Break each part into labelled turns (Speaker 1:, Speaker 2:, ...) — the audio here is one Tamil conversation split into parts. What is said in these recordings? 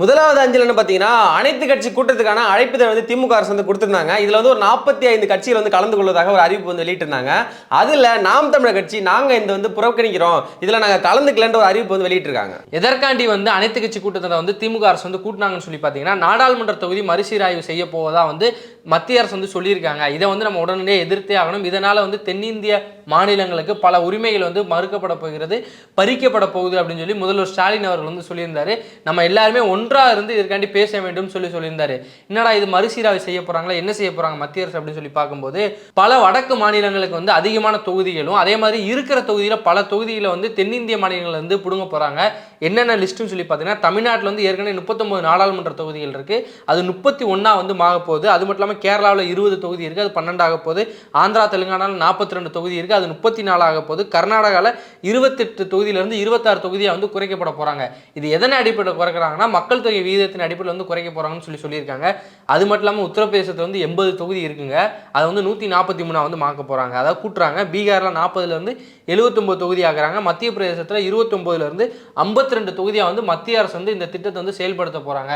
Speaker 1: முதலாவது அஞ்சல் பார்த்தீங்கன்னா அனைத்து கட்சி கூட்டத்துக்கான அழைப்புதல் வந்து திமுக அரசு வந்து கொடுத்துருந்தாங்க. இதில் வந்து ஒரு நாற்பத்தி ஐந்து கட்சிகள் வந்து கலந்து கொள்வதாக ஒரு அறிவிப்பு வந்து வெளியிட்டிருந்தாங்க. அதில் நாம் தமிழர் கட்சி நாங்கள் இந்த வந்து புறக்கணிக்கிறோம். இதில் நாங்கள் கலந்துக்கலன்ற ஒரு அறிவிப்பு வந்து வெளியிட்டிருக்காங்க.
Speaker 2: எதற்காண்டி வந்து அனைத்து கட்சி கூட்டத்தில் வந்து திமுக அரசு வந்து கூட்டினாங்கன்னு சொல்லி பார்த்தீங்கன்னா நாடாளுமன்ற தொகுதி மறுசீராய்வு செய்ய போவதா வந்து மத்திய அரசு வந்து சொல்லியிருக்காங்க. இதை வந்து நம்ம உடனடியே எதிர்த்தே ஆகணும். இதனால் வந்து தென்னிந்திய மாநிலங்களுக்கு பல உரிமைகள் வந்து மறுக்கப்பட போகிறது பறிக்கப்பட போகுது அப்படின்னு சொல்லி முதல்வர் ஸ்டாலின் அவர்கள் வந்து சொல்லியிருந்தாரு. நம்ம எல்லாருமே ஒன் இருந்து இதற்காண்டி பேச வேண்டும் சொல்லி சொல்லியிருந்தாரு. என்னடா இது மறுசீராய்வு செய்ய போகிறாங்களா என்ன செய்ய போகிறாங்க மத்திய அரசு அப்படின்னு சொல்லி பார்க்கும்போது பல வடக்கு மாநிலங்களுக்கு வந்து அதிகமான தொகுதிகளும் அதே மாதிரி இருக்கிற தொகுதியில் பல தொகுதியில் வந்து தென்னிந்திய மாநிலங்கள் வந்து பிடுங்க போகிறாங்க என்னென்ன லிஸ்ட்டுன்னு சொல்லி பார்த்தீங்கன்னா தமிழ்நாட்டில் வந்து ஏற்கனவே முப்பத்தொம்போது நாடாளுமன்ற தொகுதிகள் இருக்குது அது முப்பத்தி ஒன்றா வந்து மாக போகுது. அது மட்டும் இல்லாமல் கேரளாவில் இருபது தொகுதி இருக்குது அது பன்னெண்டாக போகுது. ஆந்திரா தெலுங்கானாவில் நாற்பத்தி ரெண்டு தொகுதி இருக்குது அது முப்பத்தி நாலாக போகுது. கர்நாடகாவில் இருபத்தெட்டு தொகுதியிலேருந்து இருபத்தாறு தொகுதியாக வந்து குறைக்கப்பட போகிறாங்க இது எதனை அடிப்படையில் குறைக்கிறாங்கன்னா மக்கள் தொகை விகிதத்தின் அடிப்படையில் வந்து குறைக்க போறாங்கன்னு சொல்லி சொல்லியிருக்காங்க. அது மட்டும் இல்லாமல் உத்தரப்பிரதேசத்தில் வந்து எண்பது தொகுதி இருக்குங்க. அதை வந்து நூற்றி நாற்பத்தி மூணாக வந்து மாக்க போறாங்க. அதாவது கூட்டுறாங்க. பீகாரில் நாற்பதுலேருந்து எழுபத்தொம்பது தொகுதி ஆகிறாங்க. மத்திய பிரதேசத்தில் இருபத்தொம்போதுலேருந்து ஐம்பத்தி ரெண்டு தொகுதியாக வந்து மத்திய அரசு வந்து இந்த திட்டத்தை வந்து செயல்படுத்த போகிறாங்க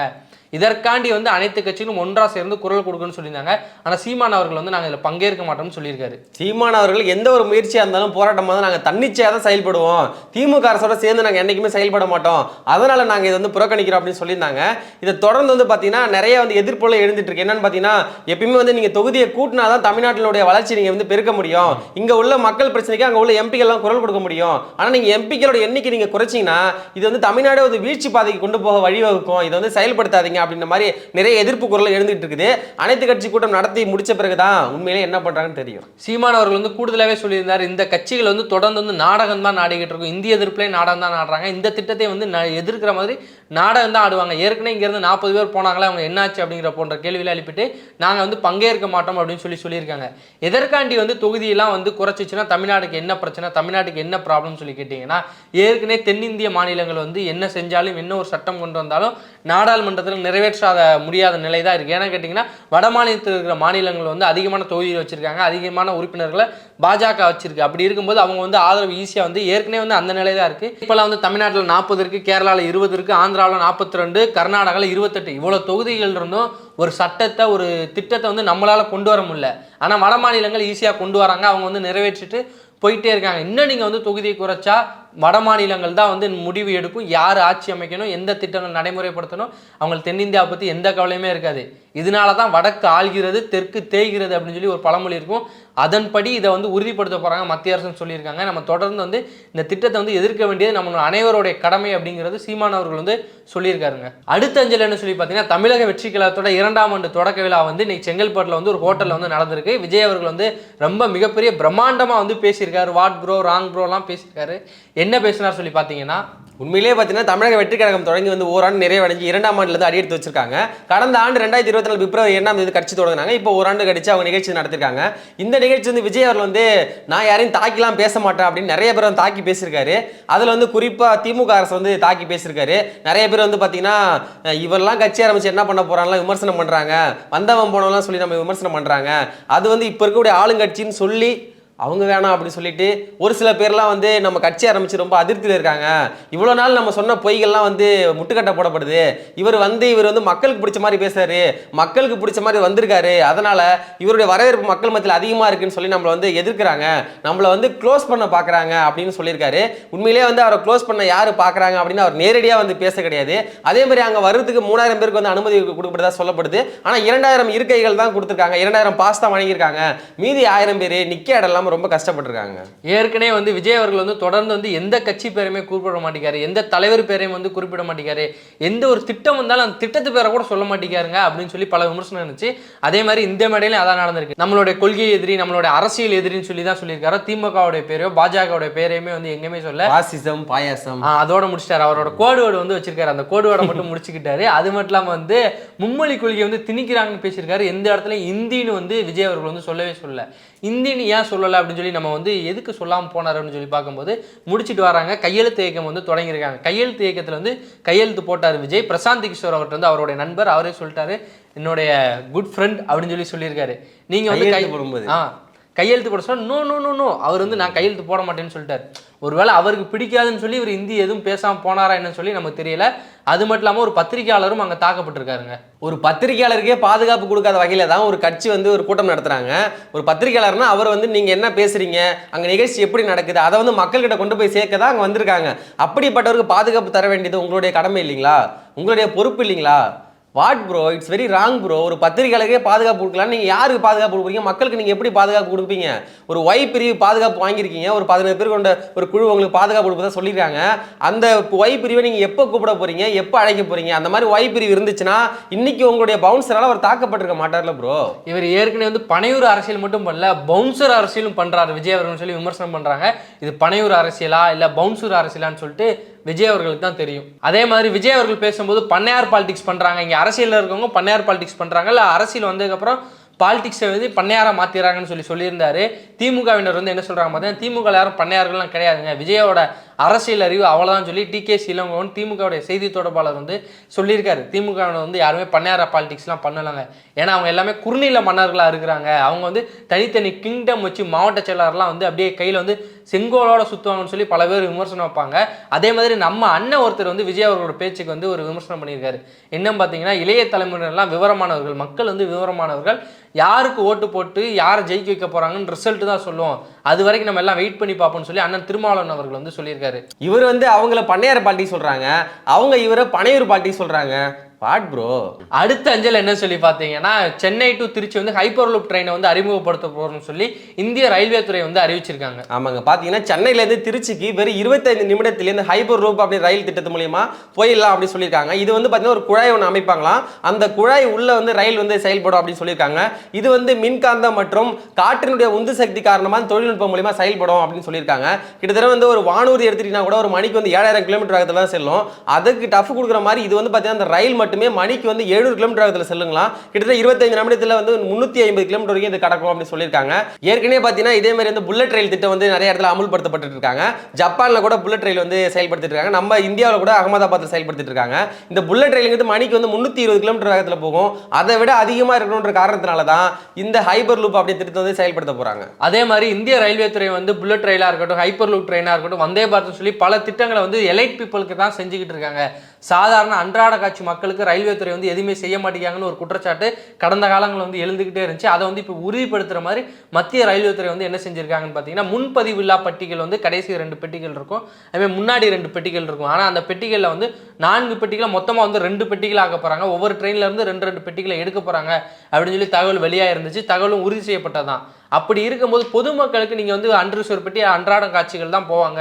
Speaker 2: இதற்காண்டி வந்து அனைத்து கட்சிகளும் ஒன்றா சேர்ந்து குரல் கொடுக்கணும்னு சொல்லியிருந்தாங்க. ஆனால் சீமான் அவர்கள் வந்து நாங்கள் இதில் பங்கேற்க மாட்டோம்னு சொல்லியிருக்காரு.
Speaker 1: சீமான் அவர்கள் எந்த ஒரு முயற்சியாக இருந்தாலும் போராட்டமாக தான் நாங்கள் தன்னிச்சையாக தான் செயல்படுவோம். திமுக அரசோட சேர்ந்து நாங்கள் என்றைக்குமே செயல்பட மாட்டோம். அதனால நாங்கள் இதை வந்து புறக்கணிக்கிறோம் அப்படின்னு சொல்லியிருந்தாங்க. இதை தொடர்ந்து வந்து பார்த்தீங்கன்னா நிறைய வந்து எதிர்ப்புல எழுந்துட்டு இருக்கு. என்னன்னு பார்த்தீங்கன்னா எப்பயுமே வந்து நீங்கள் தொகுதியை கூட்டினா தான் தமிழ்நாட்டினுடைய வளர்ச்சி நீங்கள் வந்து பெருக்க முடியும். இங்கே உள்ள மக்கள் பிரச்சனைக்கு அங்கே உள்ள எம்பிக்கெல்லாம் குரல் கொடுக்க முடியும். ஆனால் நீங்கள் எம்பிக்களோட எண்ணிக்கை நீங்கள் குறைச்சிங்கன்னா இது வந்து தமிழ்நாடு ஒரு வீழ்ச்சி பாதைக்கு கொண்டு போக வழிவகுக்கும். இதை வந்து செயல்படுத்தாதீங்க அப்படின்ற மாதிரி நிறைய எதிர்ப்பு குரல் எழுந்துட்டு இருக்குது. அனைத்து கட்சி கூட்டம் நடத்தி முடிச்ச பிறகுதான் உண்மையிலே என்ன பண்ணுறாங்கன்னு தெரியும்.
Speaker 2: சீமான் அவர்கள் வந்து கூடுதலாகவே சொல்லியிருந்தார் இந்த கட்சிகள் வந்து தொடர்ந்து வந்து நாடகம் தான் நாடிக்கிட்டு இருக்கும். இந்திய எதிர்ப்புலேயே நாடகம் தான் ஆடுறாங்க. இந்த திட்டத்தை வந்து எதிர்க்கிற மாதிரி நாடகம் தான் ஆடுவாங்க. ஏற்கனவே இங்கேருந்து நாற்பது பேர் போனாங்களே அவங்க என்னாச்சு அப்படிங்கிற போன்ற கேள்வியில் எழுப்பிட்டு நாங்கள் வந்து பங்கேற்க மாட்டோம் அப்படின்னு சொல்லி சொல்லியிருக்காங்க. எதற்காண்டி வந்து தொகுதியெல்லாம் வந்து குறைச்சிச்சுன்னா தமிழ்நாட்டுக்கு என்ன பிரச்சனை தமிழ்நாட்டுக்கு என்ன ப்ராப்ளம் சொல்லி கேட்டிங்கன்னா ஏற்கனவே தென்னிந்திய மாநிலங்கள் வந்து என்ன செஞ்சாலும் என்ன ஒரு சட்டம் கொண்டு வந்தாலும் நாடாளுமன்றத்தில் நிறைவேற்றாத முடியாத நிலை தான் இருக்குது ஏன்னா கேட்டிங்கன்னா வட மாநிலத்தில் இருக்கிற மாநிலங்கள் வந்து அதிகமான தொகுதியில் வச்சுருக்காங்க. அதிகமான உறுப்பினர்களை பாஜக வச்சுருக்கு. அப்படி இருக்கும்போது அவங்க வந்து ஆதரவு ஈஸியாக வந்து ஏற்கனவே வந்து அந்த நிலை தான் இருக்குது இப்போலாம் வந்து தமிழ்நாட்டில் நாற்பது இருக்குது கேரளாவில் இருபது இருக்குது ஆந்திராவில் நாற்பத்தி ரெண்டு கர்நாடகாவில் இருபத்தெட்டு. இவ்வளோ தொகுதிகள் இருந்தும் ஒரு சட்டத்தை ஒரு திட்டத்தை வந்து நம்மளால் கொண்டு வர முடியல. ஆனால் வட மாநிலங்கள் ஈஸியாக கொண்டு வராங்க. அவங்க வந்து நிறைவேற்றிட்டு போயிட்டே இருக்காங்க. இன்னும் நீங்கள் வந்து தொகுதியை குறைச்சா வட மாநிலங்கள் தான் வந்து முடிவு எடுக்கும் யார் ஆட்சி அமைக்கணும் எந்த திட்டங்கள் நடைமுறைப்படுத்தணும் அவங்களுக்கு தென்னிந்தியாவை பற்றி எந்த கவலையுமே இருக்காது. இதனால தான் வடக்கு ஆள்கிறது தெற்கு தேய்கிறது அப்படின்னு சொல்லி ஒரு பழமொழி இருக்கும். அதன்படி இதை வந்து உறுதிப்படுத்த போகிறாங்க மத்திய அரசுன்னு சொல்லியிருக்காங்க. நம்ம தொடர்ந்து வந்து இந்த திட்டத்தை வந்து எதிர்க்க வேண்டியது நம்ம அனைவருடைய கடமை அப்படிங்கிறது சீமான் அவர்கள் வந்து சொல்லியிருக்காருங்க. அடுத்த அஞ்சல் என்ன சொல்லி பார்த்தீங்கன்னா தமிழக வெற்றி கழகத்தோட இரண்டாம் ஆண்டு தொடக்க விழா வந்து இன்னைக்கு செங்கல்பட்டில் வந்து ஒரு ஹோட்டலில் வந்து நடந்திருக்கு. விஜய் அவர்கள் வந்து ரொம்ப மிகப்பெரிய பிரம்மாண்டமாக வந்து பேசியிருக்காரு. வாட் ப்ரோ ராங் ப்ரோலாம் பேசியிருக்காரு. என்ன பேசினார் சொல்லி பார்த்தீங்கன்னா
Speaker 1: உண்மையிலேயே பார்த்தீங்கன்னா தமிழக வெற்றி கழகம் தொடங்கி வந்து ஓராண்டு நிறைவடைஞ்சு இரண்டாம் ஆண்டுலேருந்து அடி அடியெடுத்து வச்சிருக்காங்க. கடந்த ஆண்டு ரெண்டாயிரத்தி இருபத்தி நாலு பிப்ரவரி இரண்டாம் தேதி கட்சி தொடங்கினாங்க. இப்போ ஓராண்டு கழிச்சு அவங்க நிகழ்ச்சி நடத்திருக்காங்க. இந்த நிகழ்ச்சி வந்து விஜய் அவர்கள் வந்து நான் யாரையும் தாக்கிலாம் பேச மாட்டேன் அப்படின்னு நிறைய பேர் வந்து தாக்கி பேசியிருக்காரு. அதில் வந்து குறிப்பாக திமுக அரசு வந்து தாக்கி பேசியிருக்காரு. நிறைய பேர் வந்து பார்த்தீங்கன்னா இவரெல்லாம் கட்சி ஆரம்பிச்சு என்ன பண்ண போறாங்கலாம் விமர்சனம் பண்ணுறாங்க வந்தவன் போனவெல்லாம் சொல்லி நம்ம விமர்சனம் பண்ணுறாங்க அது வந்து இப்போ இருக்கக்கூடிய ஆளுங்கட்சின்னு சொல்லி அவங்க வேணாம் அப்படின்னு சொல்லிட்டு ஒரு சில பேர்லாம் வந்து நம்ம கட்சி ஆரம்பித்து ரொம்ப அதிருப்தியில் இருக்காங்க. இவ்வளோ நாள் நம்ம சொன்ன பொய்கள்லாம் வந்து முட்டுக்கட்டை போடப்படுது. இவர் வந்து இவர் வந்து மக்களுக்கு பிடிச்ச மாதிரி பேசுறாரு. மக்களுக்கு பிடிச்ச மாதிரி வந்திருக்காரு. அதனால் இவருடைய வரவேற்பு மக்கள் மத்தியில் அதிகமாக இருக்குன்னு சொல்லி நம்மளை வந்து எதிர்க்கிறாங்க. நம்மளை வந்து க்ளோஸ் பண்ண பார்க்குறாங்க அப்படின்னு சொல்லியிருக்காரு. உண்மையிலேயே வந்து அவரை க்ளோஸ் பண்ண யார் பார்க்குறாங்க அப்படின்னு அவர் நேரடியாக வந்து பேச கிடையாது. அதே மாதிரி அங்கே வர்றதுக்கு மூணாயிரம் பேருக்கு வந்து அனுமதி கொடுக்கப்படுதா சொல்லப்படுது. ஆனால் இரண்டாயிரம் இருக்கைகள் தான் கொடுத்துருக்காங்க. இரண்டாயிரம் பாஸ் தான் வழங்கியிருக்காங்க. மீதி ஆயிரம் பேர் நிற்க இடம் இல்லாம ரொம்ப கஷ்டப்பட்டிருக்காங்க.
Speaker 2: ஏற்கனவே வந்து விஜய் அவர்கள் வந்து தொடர்ந்து வந்து எந்த கட்சி பேருமே குறிப்பிட மாட்டேங்காரு எந்த தலைவர் பேரையும் வந்து குறிப்பிட மாட்டேங்காரு எந்த ஒரு திட்டம் வந்தாலும் அந்த திட்டத்து பேரை கூட சொல்ல மாட்டேங்காருங்க அப்படின்னு சொல்லி பல விமர்சனம் இருந்துச்சு. அதே மாதிரி இந்த மேடையிலும் அதான் நடந்திருக்கு. நம்மளுடைய கொள்கை எதிரி நம்மளுடைய அரசியல் எதிரின்னு சொல்லி தான் சொல்லியிருக்காரு திமுகவுடைய பேரையோ பாஜகவுடைய பேரையுமே வந்து எங்கேயுமே சொல்ல
Speaker 1: பாசிசம் பாயாசம்.
Speaker 2: அதோட முடிச்சிட்டாரு. அவரோட கோடு வேர்டு வந்து வச்சிருக்காரு. அந்த கோடு வேர்டை மட்டும் முடிச்சுக்கிட்டாரு. அது மட்டும் இல்லாம வந்து மும்மொழி கொள்கை வந்து திணிக்கிறாங்கன்னு பேசியிருக்காரு. எந்த இடத்துல இந்தின்னு வந்து விஜய் அவர்கள் வந்து சொல்லவே சொல்லல. இந்தின்னு ஏன் சொல்லலை அப்படின்னு சொல்லி நம்ம வந்து எதுக்கு சொல்லாமல் போனார் அப்படின்னு சொல்லி பார்க்கும்போது முடிச்சிட்டு வராங்க. கையெழுத்து இயக்கம் வந்து தொடங்கியிருக்காங்க. கையெழுத்து இயக்கத்தில் வந்து கையெழுத்து போட்டார் விஜய். பிரசாந்த் கிஷோர் அவர்கிட்ட வந்து அவருடைய நண்பர் அவரே சொல்லிட்டாரு. என்னுடைய குட் ஃப்ரெண்ட் அப்படின்னு சொல்லி சொல்லியிருக்காரு. நீங்க வந்து கை
Speaker 1: போடும்போது.
Speaker 2: ஆ கையெழுத்து போட சொன்னால் நோ நோ நோ நோ அவர் வந்து நான் கையெழுத்து போட மாட்டேன்னு சொல்லிட்டார். ஒருவேளை அவருக்கு பிடிக்காதுன்னு சொல்லி இவர் ஹிந்தி எதுவும் பேசாமல் போனாரா என்னன்னு சொல்லி நமக்கு தெரியல. அது மட்டும் இல்லாமல் ஒரு பத்திரிகையாளரும் அங்கே தாக்கப்பட்டிருக்காருங்க.
Speaker 1: ஒரு பத்திரிகையாளருக்கே பாதுகாப்பு கொடுக்காத வகையில் தான் ஒரு கட்சி வந்து ஒரு கூட்டம் நடத்துகிறாங்க ஒரு பத்திரிகையாளர்னா அவர் வந்து நீங்கள் என்ன பேசுறீங்க அங்கே நிகழ்ச்சி எப்படி நடக்குது அதை வந்து மக்கள்கிட்ட கொண்டு போய் சேர்க்க தான் அங்கே வந்திருக்காங்க. அப்படிப்பட்டவருக்கு பாதுகாப்பு தர வேண்டியது உங்களுடைய கடமை இல்லைங்களா? உங்களுடைய பொறுப்பு இல்லைங்களா? What bro it's very wrong bro ஒரு பத்திரிகையாளருக்கே பாதுகாப்பு கொடுக்கலாம் நீங்கள் யாருக்கு பாதுகாப்பு கொடுக்குறீங்க? மக்களுக்கு நீங்கள் எப்படி பாதுகாப்பு கொடுப்பீங்க? ஒரு ஒய் பிரிவு பாதுகாப்பு வாங்கியிருக்கீங்க. ஒரு பதினேழு பேர் கொண்ட ஒரு குழு உங்களுக்கு பாதுகாப்பு கொடுப்பதா சொல்லியிருக்காங்க. அந்த ஒய் பிரிவை நீங்கள் எப்போ கூப்பிட போகிறீங்க எப்போ அழைக்க போறீங்க? அந்த மாதிரி ஒய் பிரிவு இருந்துச்சுன்னா இன்னைக்கு உங்களுடைய பவுன்சரால் அவர் தாக்கப்பட்டிருக்க மாட்டார்ல ப்ரோ
Speaker 2: இவர் ஏற்கனவே வந்து பனையூர் அரசியல் மட்டும் பண்ணல பவுன்சர் அரசியலும் பண்ணுறாரு விஜய் அவர்கள் சொல்லி விமர்சனம் பண்ணுறாங்க இது பனையூர் அரசியலா இல்லை பவுன்சூர் அரசியலான்னு சொல்லிட்டு விஜய் அவர்களுக்கு தான் தெரியும். அதே மாதிரி விஜய் அவர்கள் பேசும்போது பண்ணையார் பாலிடிக்ஸ் பண்றாங்க. இங்க அரசியலில் இருக்கவங்க பண்ணையார் பாலிடிக்ஸ் பண்றாங்க. இல்ல அரசியல் வந்ததுக்கப்புறம் பாலிடிக்ஸை வந்து பண்ணையாராக மாற்றிடுறாங்கன்னு சொல்லி சொல்லியிருந்தாரு. திமுகவினர் வந்து என்ன சொல்கிறாங்க பார்த்தீங்கன்னா திமுக யாரும் பண்ணையார்கள்லாம் கிடையாதுங்க. விஜயோட அரசியல் அறிவு அவ்வளோதான் சொல்லி டி கே இளங்கோவன் திமுகவுடைய செய்தி தொடர்பாளர் வந்து சொல்லியிருக்காரு. திமுக வந்து யாருமே பண்ணையார பாலிடிக்ஸ்லாம் பண்ணலைங்க. ஏன்னா அவங்க எல்லாமே குறுநில மன்னர்களாக இருக்கிறாங்க. அவங்க வந்து தனித்தனி கிங்டம் வச்சு மாவட்ட செயலாளர்லாம் வந்து அப்படியே கையில் வந்து செங்கோலோட சுற்றுவாங்கன்னு சொல்லி பல பேர் விமர்சனம் வைப்பாங்க. அதே மாதிரி நம்ம அண்ணன் ஒருத்தர் வந்து விஜய் அவர்களோட பேச்சுக்கு வந்து ஒரு விமர்சனம் பண்ணியிருக்காரு. என்னன்னு பார்த்தீங்கன்னா இளைய தலைமுறையெல்லாம் விவரமானவர்கள் மக்கள் வந்து விவரமானவர்கள் யாருக்கு ஓட்டு போட்டு யாரை ஜெயிக்க வைக்க போகிறாங்கன்னு ரிசல்ட் தான் சொல்லுவோம். அது வரைக்கும் நம்ம எல்லாம் வெயிட் பண்ணி பார்ப்போம்னு சொல்லி அண்ணன் திருமாவளவன் அவர்கள் வந்து சொல்லியிருக்காரு.
Speaker 1: இவர் வந்து அவங்கள பண்ணையார் பாட்டி சொல்றாங்க. அவங்க இவரை பனையூர் பாட்டி சொல்றாங்க. வாட் ப்ரோ
Speaker 2: அடுத்த அஞ்சல் என்ன சொல்லி பார்த்தீங்கன்னா சென்னை டு திருச்சி வந்து ஹைப்பர் லூப் ட்ரெயினை வந்து அறிமுகப்படுத்த போகிறோம்னு சொல்லி இந்திய ரயில்வே துறை வந்து அறிவிச்சிருக்காங்க.
Speaker 1: ஆமாங்க. பார்த்தீங்கன்னா சென்னையிலேருந்து திருச்சிக்கு வெறும் இருபத்தைந்து நிமிடத்திலேருந்து ஹைப்பர் ரூப் அப்படி ரயில் திட்டத்து மூலியமா போயிடலாம் அப்படின்னு சொல்லியிருக்காங்க. இது வந்து பார்த்தீங்கன்னா ஒரு குழாய் ஒன்று அமைப்பாங்களாம். அந்த குழாய் உள்ளே வந்து ரயில் வந்து செயல்படும் அப்படின்னு சொல்லியிருக்காங்க. இது வந்து மின்காந்தம் மற்றும் காற்றினுடைய உந்து சக்தி காரணமாக தொழில்நுட்பம் மூலியமா செயல்படும் அப்படின்னு சொல்லியிருக்காங்க. கிட்டத்தட்ட வந்து ஒரு வானூர்தி எடுத்துட்டீங்கன்னா கூட ஒரு மணிக்கு வந்து ஏழாயிரம் கிலோமீட்டர் வேகத்தில் தான் செல்லும். அதுக்கு டஃப் கொடுக்குற மாதிரி இது வந்து பார்த்தீங்கன்னா அந்த ரயில் மட்டும் மட்டுமே மணிக்கு வந்து எழுநூறு கிலோமீட்டர் வேகத்தில் செல்லுங்களாம். கிட்டத்தட்ட இருபத்தஞ்சு நிமிடத்தில் வந்து முந்நூற்றி ஐம்பது கிலோமீட்டர் வரைக்கும் இது கடக்கும் அப்படின்னு சொல்லியிருக்காங்க. ஏற்கனவே பார்த்தீங்கன்னா இதே மாதிரி வந்து புல்லட் ரயில் திட்டம் வந்து நிறைய இடத்துல அமல்படுத்தப்பட்டு இருக்காங்க. ஜப்பானில் கூட புல்லட் ரயில் வந்து செயல்படுத்திட்டு இருக்காங்க. நம்ம இந்தியாவில் கூட அகமதாபாத்தில் செயல்படுத்திட்டு இருக்காங்க. இந்த புல்லட் ரயிலுங்கிறது மணிக்கு வந்து முந்நூற்றி இருபது கிலோமீட்டர் வேகத்தில் போகும். அதை விட அதிகமாக இருக்கணுன்ற காரணத்தினால தான் இந்த ஹைபர் லூப் அப்படி திட்டத்தை வந்து செயல்படுத்த போகிறாங்க
Speaker 2: அதே மாதிரி இந்திய ரயில்வே துறை வந்து புல்லட் ரயிலாக இருக்கட்டும் ஹைப்பர் லூப் ட்ரெயினாக இருக்கட்டும் வந்தே பாரத் சொல்லி பல திட்டங்களை வந்து எலைட் பீப்புளுக்கு தான் செஞ்சுக்கிட்டு இருக்காங்க. சாதாரண அன்றாட காட்சி மக்களுக்கு ரயில்வே துறை வந்து எதுவுமே செய்ய மாட்டேங்காங்கன்னு ஒரு குற்றச்சாட்டு கடந்த காலங்களில் வந்து எழுந்துக்கிட்டே இருந்துச்சு. அதை வந்து இப்போ உறுதிப்படுத்துகிற மாதிரி மத்திய ரயில்வே துறை வந்து என்ன செஞ்சிருக்காங்கன்னு பார்த்தீங்கன்னா முன்பதிவு இல்லா பெட்டிகள் வந்து கடைசி ரெண்டு பெட்டிகள் இருக்கும். அதுமாதிரி முன்னாடி ரெண்டு பெட்டிகள் இருக்கும். ஆனால் அந்த பெட்டிகளில் வந்து நான்கு பெட்டிகளை மொத்தமாக வந்து ரெண்டு பெட்டிகள் ஆக்க போகிறாங்க ஒவ்வொரு ட்ரெயின்லேருந்து ரெண்டு ரெண்டு பெட்டிகளை எடுக்க போகிறாங்க அப்படின்னு சொல்லி தகவல் வெளியாக இருந்துச்சு. தகவலும் உறுதி செய்யப்பட்டதான் அப்படி இருக்கும்போது பொதுமக்களுக்கு நீங்கள் வந்து அன்றுசோர் பெட்டி அன்றாட காட்சிகள் தான் போவாங்க.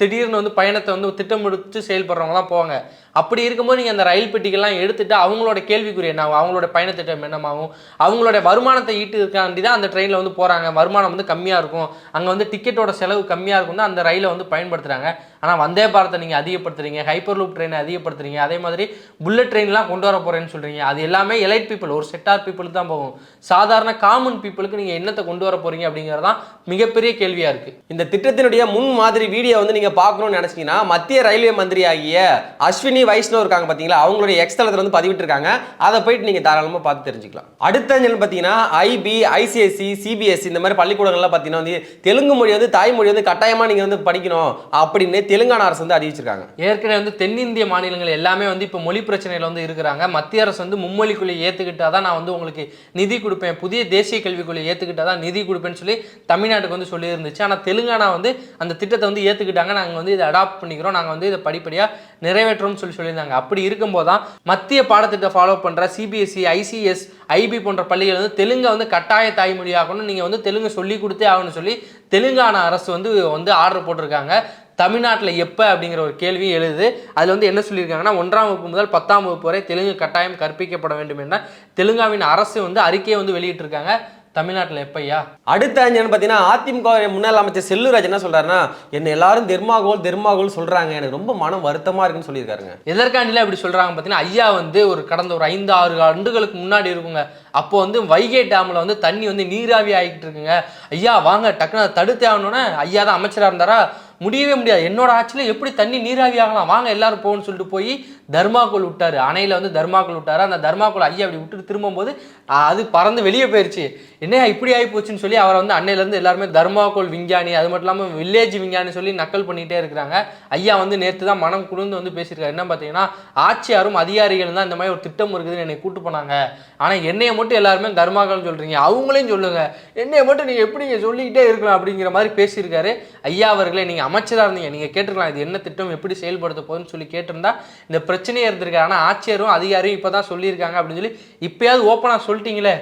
Speaker 2: திடீர்னு வந்து பயணத்தை வந்து திட்டமிடுத்து செயல்படுறவங்க தான் போவாங்க. அப்படி இருக்கும்போது நீங்கள் அந்த ரயில் பெட்டிகள்லாம் எடுத்துகிட்டு அவங்களோட கேள்விக்குறி என்ன? ஆகும் அவங்களோட பயணத்திட்டம் என்னமாகும் அவங்களோட வருமானத்தை ஈட்டுக்காண்டி தான் அந்த ட்ரெயினில் வந்து போகிறாங்க வருமானம் வந்து கம்மியாக இருக்கும். அங்கே வந்து டிக்கெட்டோட செலவு கம்மியாக இருக்கும் தான் அந்த ரயிலை வந்து பயன்படுத்துகிறாங்க ஆனால் வந்தே பாரத்தை நீங்கள் அதிகப்படுத்துறீங்க. ஹைப்பர் லூப் ட்ரெயினை அதிகப்படுத்துறீங்க. அதே மாதிரி புல்லட் ட்ரெயின்லாம் கொண்டு வர போகிறேன்னு சொல்கிறீங்க அது எல்லாமே எலைட் பீப்புள் ஒரு செட்டார் பீப்புளுக்கு தான் போகும். சாதாரண காமன் பீப்புளுக்கு நீங்கள் என்னத்தை கொண்டு வர போகிறீங்க அப்படிங்கிறது தான் மிகப்பெரிய கேள்வியாக இருக்குது
Speaker 1: இந்த திட்டத்தினுடைய முன் மாதிரி வீடியோ வந்து நீங்கள் பார்க்கணும்னு நினச்சிங்கன்னா மத்திய ரயில்வே மந்திரி ஆகிய அஸ்வினி வைஷ்ணவ் இருக்காங்க பார்த்தீங்களா அவங்களுடைய எக்ஸ்தலத்தில் வந்து பதிவிட்டு இருக்காங்க அதை போயிட்டு நீங்க தாராளமா பார்த்து தெரிஞ்சுக்கலாம். அடுத்த அஞ்சல் பார்த்தீங்கன்னா ஐபி ஐசிஎஸ்சி சிபிஎஸ்சி இந்த மாதிரி பள்ளிக்கூடங்கள்லாம் பார்த்தீங்கன்னா வந்து தெலுங்கு மொழி வந்து தாய்மொழி வந்து கட்டாயமா நீங்க வந்து படிக்கணும் அப்படின்னு தெலுங்கானா அரசு வந்து அறிவிச்சிருக்காங்க.
Speaker 2: ஏற்கனவே வந்து தென்னிந்திய மாநிலங்கள் எல்லாமே வந்து இப்போ மொழி பிரச்சனையில் வந்து இருக்கிறாங்க. மத்திய அரசு வந்து மும்மொழி கொள்கை ஏற்றுக்கிட்டா தான் நான் வந்து உங்களுக்கு நிதி கொடுப்பேன். புதிய தேசிய கல்விக் கொள்கை ஏற்றுக்கிட்டா தான் நிதி கொடுப்பேன்னு சொல்லி தமிழ்நாட்டுக்கு வந்து சொல்லியிருந்துச்சு. ஆனால் தெலுங்கானா வந்து அந்த திட்டத்தை வந்து ஏற்றுக்கிட்டாங்க நாங்கள் வந்து இதை அடாப்ட் பண்ணிக்கிறோம். நாங்கள் வந்து இதை படிப்படியாக நிறைவேற்றோம்னு சொல்லி சொல்லியிருந்தாங்க. அப்படி இருக்கும்போது தான் மத்திய பாடத்திட்டத்தை ஃபாலோ பண்ணுற சிபிஎஸ்சி ஐசிஎஸ் ஐபி போன்ற பள்ளிகள் வந்து தெலுங்கை வந்து கட்டாய தாய்மொழியாகணும் நீங்கள் வந்து தெலுங்கு சொல்லி கொடுத்தே ஆகணும்னு சொல்லி தெலுங்கானா அரசு வந்து வந்து ஆர்டர் போட்டிருக்காங்க. தமிழ்நாட்டில் எப்போ அப்படிங்கிற ஒரு கேள்வி எழுது. அதில் வந்து என்ன சொல்லியிருக்காங்கன்னா ஒன்றாம் வகுப்பு முதல் பத்தாம் வகுப்பு வரை தெலுங்கு கட்டாயம் கற்பிக்கப்பட வேண்டும் என்ற தெலுங்காவின் அரசு வந்து அறிக்கையை வந்து வெளியிட்டிருக்காங்க. தமிழ்நாட்டில் எப்பையா
Speaker 1: அடுத்த அஞ்சல் பார்த்தீங்கன்னா அதிமுக முன்னாள் அமைச்சர் செல்லூராஜ் என்ன சொல்றாருன்னா என்ன எல்லாரும் தெர்மாகோல் தெர்மாகோல் சொல்றாங்க. எனக்கு ரொம்ப மனம் வருத்தமா இருக்குன்னு சொல்லியிருக்காருங்க.
Speaker 2: எதற்காண்டில இப்படி சொல்றாங்க பார்த்தீங்கன்னா ஐயா வந்து ஒரு கடந்த ஒரு ஐந்து ஆறு ஆண்டுகளுக்கு முன்னாடி இருக்குங்க. அப்போ வந்து வைகை டேம்ல வந்து தண்ணி வந்து நீராவி ஆகிட்டு இருக்குங்க. ஐயா வாங்க டக்குனு அதை தடுத்தே ஆகணும்னா ஐயா தான் அமைச்சராக இருந்தாரா? முடியவே முடியாது. என்னோட ஆட்சியில் எப்படி தண்ணி நீராவி ஆகலாம்? வாங்க எல்லாரும் போகணும்னு சொல்லிட்டு போய் தர்மாக்கோல் விட்டாரு. அணையில வந்து தர்மாக்கோல் விட்டாரு. அந்த தர்மாக்கோல் ஐயா அப்படி விட்டுட்டு திரும்பும்போது அது பறந்து வெளியே போயிருச்சு. என்ன இப்படி ஆகி போச்சுன்னு சொல்லி அவரை வந்து அன்னையிலேருந்து எல்லாருமே தர்மாக்கோல் விஞ்ஞானி அது மட்டும் இல்லாமல் வில்லேஜ் விஞ்ஞானி சொல்லி நக்கல் பண்ணிகிட்டே இருக்கிறாங்க. ஐயா வந்து நேற்று தான் மனம் குளிர்ந்து வந்து பேசியிருக்காரு. என்ன பார்த்தீங்கன்னா ஆட்சியாரும் அதிகாரிகளும் தான் இந்த மாதிரி ஒரு திட்டம் இருக்குதுன்னு என்னை கூட்டு போனாங்க. ஆனால் என்னையை மட்டும் எல்லாருமே தர்மாக்கள்னு சொல்கிறீங்க அவங்களையும் சொல்லுங்கள் என்னையை மட்டும் நீங்கள் எப்படி நீங்கள் சொல்லிக்கிட்டே இருக்கலாம் அப்படிங்கிற மாதிரி பேசியிருக்காரு. ஐயா அவர்களே நீங்கள் அமைச்சராக இருந்தீங்க. நீங்கள் கேட்டிருக்கலாம் இது என்ன திட்டம் எப்படி செயல்படுத்த போகுதுன்னு சொல்லி கேட்டிருந்தா இந்த பிரச்சனையே இருந்திருக்கு ஆனால் ஆட்சியரும் அதிகாரியும் இப்போ தான் சொல்லியிருக்காங்க அப்படின்னு சொல்லி இப்போயாவது ஓப்பனாக சொல்லிட்டீங்களே.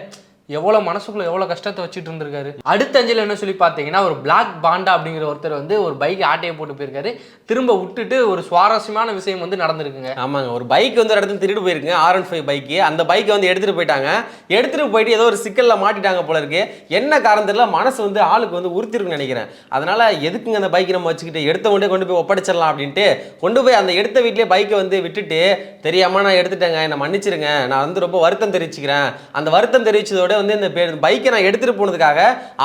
Speaker 2: எவ்வளோ மனசுக்குள்ள எவ்வளோ கஷ்டத்தை வச்சுட்டு இருந்திருக்காரு. அடுத்த அஞ்சல் என்ன சொல்லி பார்த்தீங்கன்னா ஒரு பிளாக் பாண்டா அப்படிங்கிற ஒருத்தர் வந்து ஒரு பைக் ஆட்டையை போட்டு போயிருக்காரு. திரும்ப விட்டுட்டு ஒரு சுவாரஸ்யமான விஷயம் வந்து நடந்திருக்குங்க.
Speaker 1: ஆமாங்க. ஒரு பைக் வந்து ஒரு இடத்துல திருட்டு போயிருக்குங்க. ஆர் ஒன் ஃபைவ் பைக்கு அந்த பைக்கை வந்து எடுத்துகிட்டு போயிட்டாங்க. எடுத்துட்டு போயிட்டு ஏதோ ஒரு சிக்கலில் மாட்டிட்டாங்க போல இருக்கு. என்ன காரணம் மனசு வந்து ஆளுக்கு வந்து உறுத்திருக்குன்னு நினைக்கிறேன். அதனால் எதுக்குங்க அந்த பைக்கை நம்ம வச்சுக்கிட்டு எடுத்த கொண்டே கொண்டு போய் ஒப்படைச்சிடலாம் அப்படின்ட்டு கொண்டு போய் அந்த எடுத்த வீட்டிலே பைக்கை வந்து விட்டுட்டு தெரியாமல் நான் எடுத்துட்டேங்க. என்னை மன்னிச்சிருங்க. நான் வந்து ரொம்ப வருத்தம் தெரிவிச்சுக்கிறேன். அந்த வருத்தம் தெரிவிச்சதோட வந்து இந்த பைக்கை நான் எடுத்துட்டு போனதுக்காக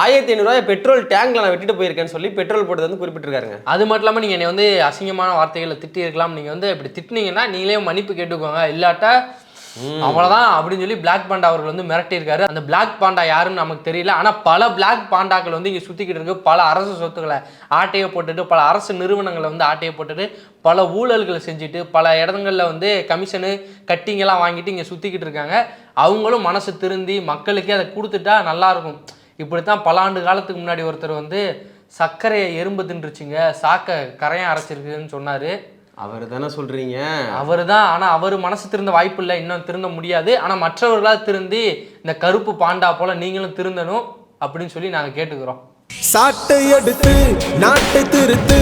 Speaker 1: ஆயிரத்தி ஐநூறுரூவா பெட்ரோல் டேங்க்ல நான் விட்டுட்டு போயிருக்கேன்னு சொல்லி பெட்ரோல் போட்டது வந்து குறிப்பிட்டிருக்காருங்க.
Speaker 2: அது மட்டும் இல்லாமல் நீங்கள் என்னை வந்து அசிங்கமான வார்த்தைகளை திட்டி இருக்கலாம் நீங்கள் வந்து இப்படி திட்டினீங்கன்னா நீங்களே மன்னிப்பு கேட்டுக்கோங்க. இல்லாட்டா அவ்வளோதான் அப்படின்னு சொல்லி பிளாக் பாண்டா அவர்கள் வந்து மிரட்டியிருக்காரு. அந்த பிளாக் பாண்டா யாருன்னு நமக்கு தெரியல. ஆனால் பல பிளாக் பாண்டாக்கள் வந்து இங்கே சுற்றிக்கிட்டு இருக்கு. பல அரசு சொத்துக்களை ஆட்டையை போட்டுட்டு பல அரசு நிறுவனங்களை வந்து ஆட்டையை போட்டுட்டு பல ஊழல்களை செஞ்சுட்டு பல இடங்களில் வந்து கமிஷனு கட்டிங்கெல்லாம் வாங்கிட்டு இங்கே சுற்றிக்கிட்டு இருக்காங்க. அவங்களும் மனசு திருந்தி மக்களுக்கே அதை கொடுத்துட்டா நல்லாயிருக்கும் இப்படி தான் பல ஆண்டு காலத்துக்கு முன்னாடி ஒருத்தர் வந்து சர்க்கரையை எறும்பு தின்றுச்சுங்க. சாக்கை கரையான் அரைச்சிருக்குன்னு சொன்னார்.
Speaker 1: அவர் தானே சொல்றீங்க?
Speaker 2: அவர் தான் ஆனால் அவர் மனசு திருந்த வாய்ப்பு இல்லை. இன்னும் திருந்த முடியாது. ஆனால் மற்றவர்களாக திருந்தி இந்த கருப்பு பாண்டா போல நீங்களும் திருந்தணும் அப்படின்னு சொல்லி நாங்கள் கேட்டுக்கிறோம்.
Speaker 3: சாட்டை எடுத்து நாட்டை திருத்து